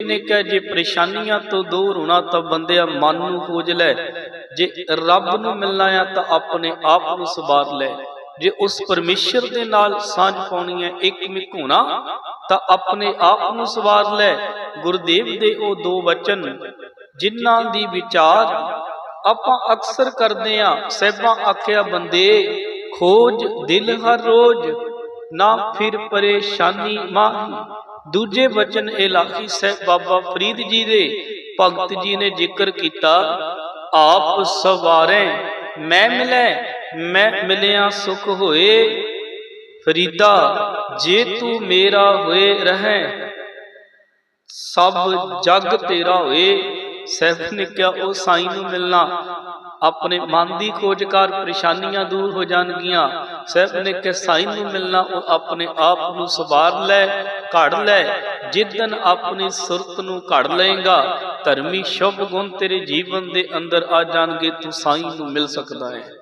ਨੇ ਕਿਹਾ, ਜੇ ਪਰੇਸ਼ਾਨੀਆਂ ਤੋਂ ਦੂਰ ਹੋਣਾ ਤਾਂ ਬੰਦਿਆ ਮਨ ਨੂੰ ਖੋਜ ਲੈ। ਜੇ ਰੱਬ ਨੂੰ ਮਿਲਣਾ ਆ ਤਾਂ ਆਪਣੇ ਆਪ ਨੂੰ ਸਵਾਰ ਲੈ। ਜੇ ਉਸ ਪਰਮੇਸ਼ਰ ਦੇ ਨਾਲ ਸਾਂਝ ਪਾਉਣੀ ਹੈ ਇੱਕ ਮਿਕ ਹੋਣਾ, ਤਾਂ ਆਪਣੇ ਆਪ ਨੂੰ ਸਵਾਰ ਲੈ। ਗੁਰਦੇਵ ਦੇ ਉਹ ਦੋ ਵਚਨ, ਜਿਨ੍ਹਾਂ ਦੀ ਵਿਚਾਰ ਆਪਾਂ ਅਕਸਰ ਕਰਦੇ ਆ, ਸਹਿਬਾਂ ਆਖਿਆ, ਬੰਦੇ, ਖੋਜ ਦਿਲ ਹਰ ਰੋਜ਼, ਨਾ ਫਿਰ ਪਰੇਸ਼ਾਨੀ ਮਾਹੀ। ਦੂਜੇ ਬਚਨ ਇਲਾਹੀ ਸਾਹਿਬ ਬਾਬਾ ਫਰੀਦ ਜੀ ਦੇ ਭਗਤ ਜੀ ਨੇ ਜ਼ਿਕਰ ਕੀਤਾ, ਆਪ ਸਵਾਰੇ, ਮੈਂ ਮਿਲੇ, ਮੈਂ ਮਿਲਿਆ ਸੁਖ ਹੋਏ। ਫਰੀਦਾ, ਜੇ ਤੂੰ ਮੇਰਾ ਹੋਏ ਰਹੇ, ਸਭ ਜਗ ਤੇਰਾ ਹੋਏ। ਸੈਫ ਨੇ ਕਿਹਾ, ਉਹ ਸਾਈਂ ਨੂੰ ਮਿਲਣਾ। ਆਪਣੇ ਮਨ ਦੀ ਖੋਜਕਾਰ ਪਰੇਸ਼ਾਨੀਆਂ ਦੂਰ ਹੋ ਜਾਣਗੀਆਂ। ਸੈਫ ਨੇ ਕਿਹਾ, ਸਾਈਂ ਨੂੰ ਮਿਲਣਾ, ਉਹ ਆਪਣੇ ਆਪ ਨੂੰ ਸਵਾਰ ਲੈ, ਘੜ ਲੈ। ਜਿੱਦਨ ਆਪਣੀ ਸੁਰਤ ਨੂੰ ਘੜ ਲਏਗਾ, ਧਰਮੀ ਸ਼ੁਭ ਗੁਣ ਤੇਰੇ ਜੀਵਨ ਦੇ ਅੰਦਰ ਆ ਜਾਣਗੇ, ਤੂੰ ਸਾਈਂ ਨੂੰ ਮਿਲ ਸਕਦਾ ਹੈ।